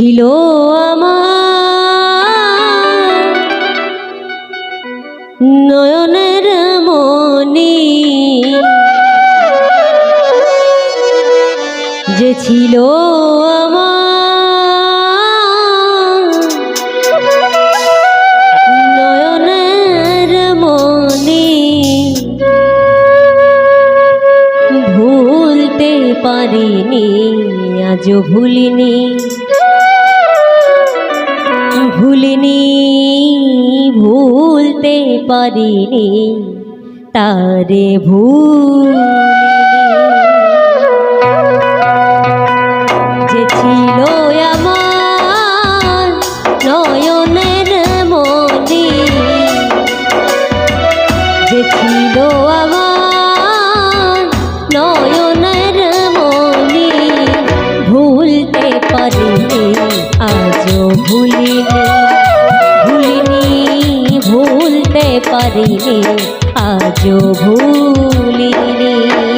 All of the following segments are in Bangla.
ছিল আমার। নয়নের মনি যে ছিল মনি ভুলতে পারিনি আজ ভুলিনি। ভুলিনি ভুলতে পারিনি তারে ভুল ভুলিনি ভুলতে পারিনি আজও ভুলিনি।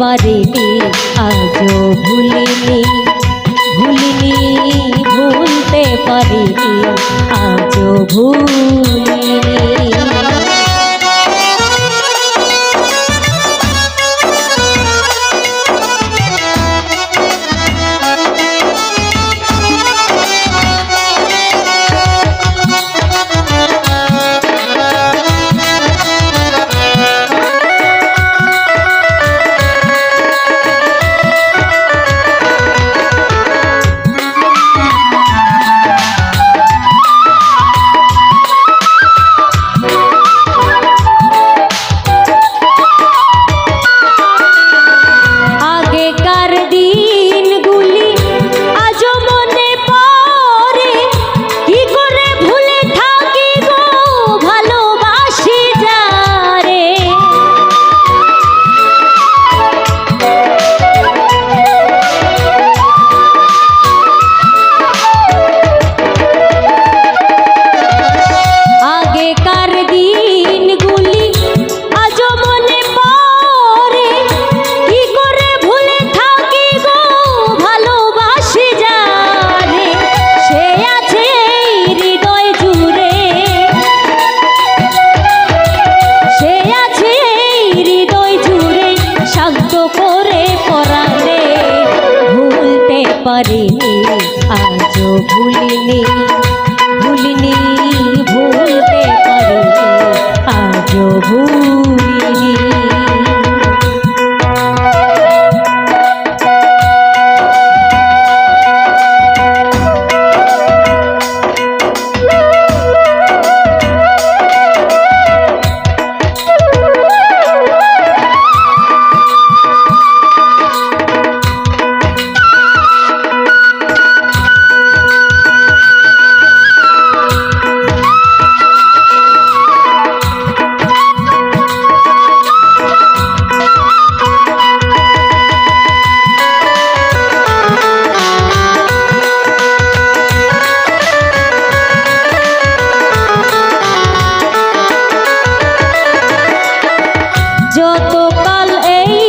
পারিনি আজও ভুলিনি ভুলিনি ভুলতে পারিনি আজও ভুল পারিনি আজও ভুলিনি ভুলিনি ভুলতে পারিনি আজও ভুলিনি। চিরকাল এই